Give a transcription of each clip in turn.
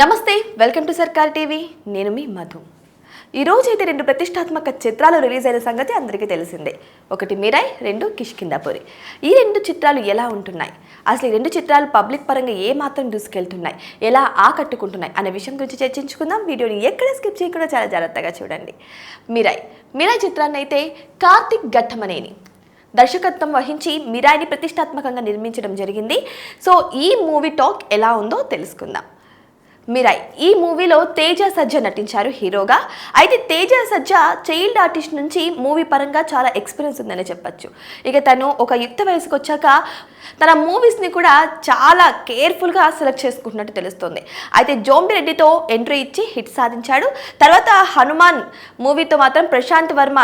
నమస్తే welcome to సర్కార్ TV. నేను మీ మధు. ఈరోజు అయితే రెండు ప్రతిష్టాత్మక చిత్రాలు రిలీజ్ అయిన సంగతి అందరికీ తెలిసిందే. ఒకటి మిరాయ్ రెండు కిష్కిందాపురి ఈ రెండు చిత్రాలు ఎలా ఉంటున్నాయి? అసలు ఈ రెండు చిత్రాలు పబ్లిక్ పరంగా ఏ మాత్రం దూసుకెళ్తున్నాయి? ఎలా ఆకట్టుకుంటున్నాయి అనే విషయం గురించి చర్చించుకుందాం. వీడియోని ఎక్కడ స్కిప్ చేయకుండా చాలా జాగ్రత్తగా చూడండి. మిరాయ్ మిరాయ్ చిత్రాన్ని అయితే కార్తిక్ ఘట్టమనేని. దర్శకత్వం వహించి మిరాయిని ప్రతిష్టాత్మకంగా నిర్మించడం జరిగింది. సో ఈ మూవీ టాక్ ఎలా ఉందో తెలుసుకుందాం. మిరాయ్ ఈ మూవీలో తేజ సజ్జ నటించారు హీరోగా. అయితే తేజ సజ్జ చైల్డ్ ఆర్టిస్ట్ నుంచి మూవీ పరంగా చాలా ఎక్స్పీరియన్స్ ఉందని చెప్పొచ్చు. ఇక తను ఒక యుక్త వయసుకు వచ్చాక తన మూవీస్ని కూడా చాలా కేర్ఫుల్గా సెలెక్ట్ చేసుకుంటున్నట్టు తెలుస్తుంది. అయితే జోంబి రెడ్డితో ఎంట్రీ ఇచ్చి హిట్ సాధించాడు. తర్వాత హనుమాన్ మూవీతో మాత్రం ప్రశాంత్ వర్మ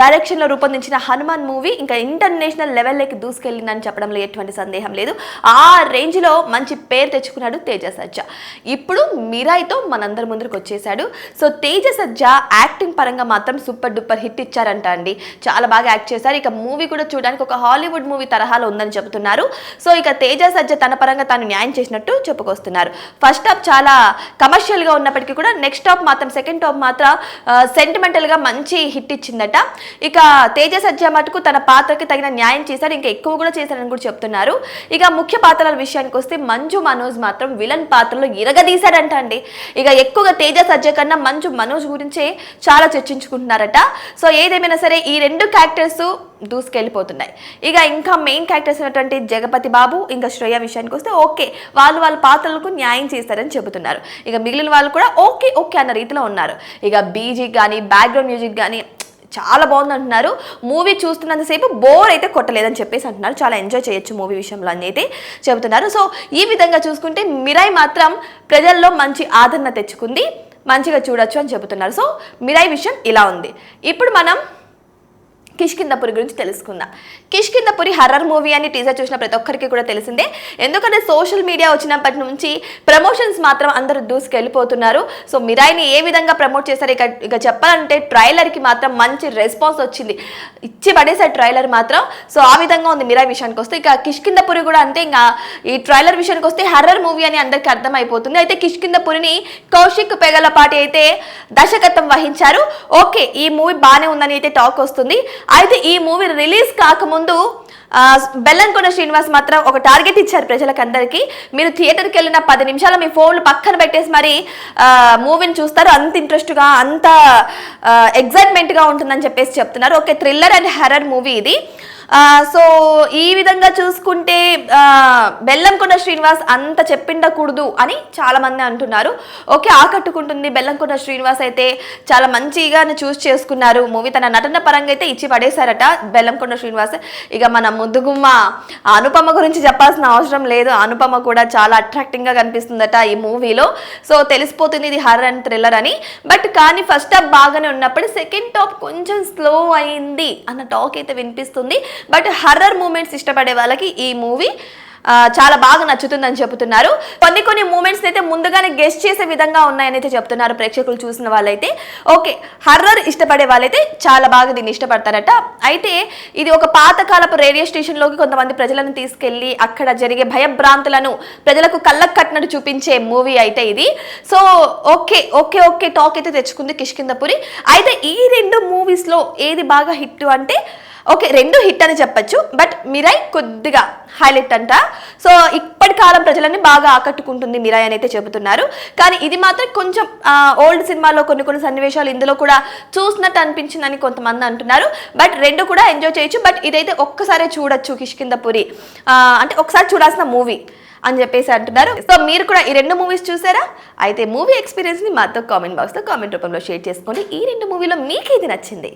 డైరెక్షన్లో రూపొందించిన హనుమాన్ మూవీ ఇంకా ఇంటర్నేషనల్ లెవెల్లోకి దూసుకెళ్ళిందని చెప్పడంలో ఎటువంటి సందేహం లేదు. ఆ రేంజ్లో మంచి పేరు తెచ్చుకున్నాడు తేజ సజ్జ. ఇప్పుడు మిరాయితో మనందరి ముందరికి వచ్చేసాడు సో తేజ సజ్జ యాక్టింగ్ పరంగా మాత్రం సూపర్ డూపర్ హిట్ ఇచ్చారంట అండి. చాలా బాగా యాక్ట్ చేశారు. ఇక మూవీ కూడా చూడడానికి ఒక హాలీవుడ్ మూవీ తరహాలో ఉందని చెబుతున్నారు. సో ఇక తేజ సజ్జ తన పరంగా తాను న్యాయం చేసినట్టు చెప్పుకొస్తున్నారు. ఫస్ట్ హాఫ్ చాలా కమర్షియల్గా ఉన్నప్పటికీ కూడా నెక్స్ట్ హాఫ్ మాత్రం సెకండ్ హాఫ్ మాత్రం సెంటిమెంటల్గా మంచి హిట్ ఇచ్చిందట. ఇక తేజ సజ్జ మటుకు తన పాత్రకి తగిన న్యాయం చేశారు. ఇంకా ఎక్కువ కూడా చేశారని కూడా చెప్తున్నారు. ఇక ముఖ్య పాత్రల విషయానికి వస్తే మంజు మనోజ్ మాత్రం విలన్ పాత్రలో చేశాడంట అండి. ఇక ఎక్కువగా తేజ సజ్జ కన్నా మంచు మనోజ్ గురించే చాలా చర్చించుకుంటున్నారట. సో ఏదేమైనా సరే ఈ రెండు క్యారెక్టర్స్ దూసుకెళ్ళిపోతున్నాయి. ఇక ఇంకా మెయిన్ క్యారెక్టర్స్ ఉన్నటువంటి జగపతి బాబు ఇంకా శ్రేయ విషయానికి వస్తే ఓకే వాళ్ళు వాళ్ళ పాత్రలకు న్యాయం చేస్తారని చెబుతున్నారు. ఇక మిగిలిన వాళ్ళు కూడా ఓకే ఓకే అన్న రీతిలో ఉన్నారు. ఇక బీజీ కానీ బ్యాక్గ్రౌండ్ మ్యూజిక్ కానీ చాలా బాగుంది అంటున్నారు మూవీ చూస్తున్నంతసేపు బోర్ అయితే కొట్టలేదని చెప్పేసి అంటున్నారు. చాలా ఎంజాయ్ చేయొచ్చు మూవీ విషయంలో అని అయితే చెబుతున్నారు. సో ఈ విధంగా చూసుకుంటే మిరాయి మాత్రం ప్రజల్లో మంచి ఆదరణ తెచ్చుకుంది. మంచిగా చూడొచ్చు అని చెబుతున్నారు. సో మిరాయి విషయం ఇలా ఉంది. ఇప్పుడు మనం కిష్కిందపురి గురించి తెలుసుకుందాం. కిష్కిందపురి హర్రర్ మూవీ అని టీజర్ చూసిన ప్రతి ఒక్కరికి కూడా తెలిసిందే. ఎందుకంటే సోషల్ మీడియా వచ్చినప్పటి నుంచి ప్రమోషన్స్ మాత్రం అందరూ దూసుకెళ్ళిపోతున్నారు. సో మిరాయిని ఏ విధంగా ప్రమోట్ చేశారు? ఇక ఇక చెప్పాలంటే ట్రైలర్కి మాత్రం మంచి రెస్పాన్స్ వచ్చింది. ఇచ్చి పడేసారు ట్రైలర్ మాత్రం. సో ఆ విధంగా ఉంది మిరాయి విషయానికి వస్తే. ఇక కిష్కిందపురి కూడా అంతే. ఇంకా ఈ ట్రైలర్ విషయానికి వస్తే హర్రర్ మూవీ అని అందరికీ అర్థమైపోతుంది. అయితే కిష్కిందపురిని కౌశిక్ పెగలపాటి అయితే దర్శకత్వం వహించారు. ఓకే ఈ మూవీ బాగానే ఉందని అయితే టాక్ వస్తుంది. అయితే ఈ మూవీ రిలీజ్ కాకముందు బెల్లంకొండ శ్రీనివాస్ మాత్రం ఒక టార్గెట్ ఇచ్చారు ప్రజలకందరికీ. మీరు థియేటర్కి వెళ్ళిన పది నిమిషాలు మీ ఫోన్లు పక్కన పెట్టేసి మరి మూవీని చూస్తారు. అంత ఇంట్రెస్ట్గా అంత ఎగ్జైట్మెంట్గా ఉంటుందని చెప్పేసి చెప్తున్నారు. Okay thriller and horror movie ఇది. సో ఈ విధంగా చూసుకుంటే బెల్లంకొండ శ్రీనివాస్ అంత చెప్పిండకూడదు అని చాలామంది అంటున్నారు. ఓకే ఆకట్టుకుంటుంది బెల్లంకొండ శ్రీనివాస్ అయితే చాలా మంచిగా చూస్ చేసుకున్నారు. మూవీ తన నటన పరంగా అయితే ఇచ్చి పడేశారట బెల్లంకొండ శ్రీనివాస్. ఇక మన ముద్దుగుమ్మ అనుపమ గురించి చెప్పాల్సిన అవసరం లేదు. అనుపమ కూడా చాలా అట్రాక్టింగ్గా కనిపిస్తుందట ఈ మూవీలో. సో తెలిసిపోతుంది ఇది హర్రర్ అండ్ థ్రిల్లర్ అని. బట్ కానీ ఫస్ట్ హాఫ్ బాగానే ఉన్నప్పుడు సెకండ్ టాప్ కొంచెం స్లో అయింది అన్న టాక్ అయితే వినిపిస్తుంది. బట్ హర్రర్ మూమెంట్స్ ఇష్టపడే వాళ్ళకి ఈ మూవీ చాలా బాగా నచ్చుతుందని చెబుతున్నారు. కొన్ని కొన్ని మూమెంట్స్ అయితే ముందుగానే గెస్ట్ చేసే విధంగా ఉన్నాయని అయితే చెప్తున్నారు ప్రేక్షకులు చూసిన వాళ్ళైతే. ఓకే హర్రర్ ఇష్టపడే వాళ్ళైతే చాలా బాగా దీన్ని ఇష్టపడతారట. అయితే ఇది ఒక పాతకాలపు రేడియో స్టేషన్లోకి కొంతమంది ప్రజలను తీసుకెళ్ళి అక్కడ జరిగే భయభ్రాంతులను ప్రజలకు కళ్ళకు కట్టినట్టు చూపించే మూవీ అయితే ఇది. So okay okay okay talk అయితే తెచ్చుకుంది కిష్కిందపురి అయితే ఈ రెండు మూవీస్లో ఏది బాగా హిట్ అంటే ఓకే రెండు హిట్ అని చెప్పొచ్చు బట్ మిరాయ్ కొద్దిగా హైలైట్ అంట. సో ఇప్పటి కాలం ప్రజలని బాగా ఆకట్టుకుంటుంది మిరాయ్ అని అయితే చెబుతున్నారు. కానీ ఇది మాత్రం కొంచెం ఓల్డ్ సినిమాలో కొన్ని కొన్ని సన్నివేశాలు ఇందులో కూడా చూసినట్టు అనిపించిందని కొంతమంది అంటున్నారు. బట్ రెండు కూడా ఎంజాయ్ చేయొచ్చు బట్ ఇదైతే ఒక్కసారే చూడొచ్చు కిష్కిందపురి అంటే ఒకసారి చూడాల్సిన మూవీ అని చెప్పేసి అంటున్నారు. సో మీరు కూడా ఈ రెండు మూవీస్ చూసారా? అయితే మూవీ ఎక్స్పీరియన్స్ని మాతో కామెంట్ బాక్స్లో కామెంట్ రూపంలో షేర్ చేసుకోండి. ఈ రెండు మూవీలో మీకు ఇది నచ్చింది?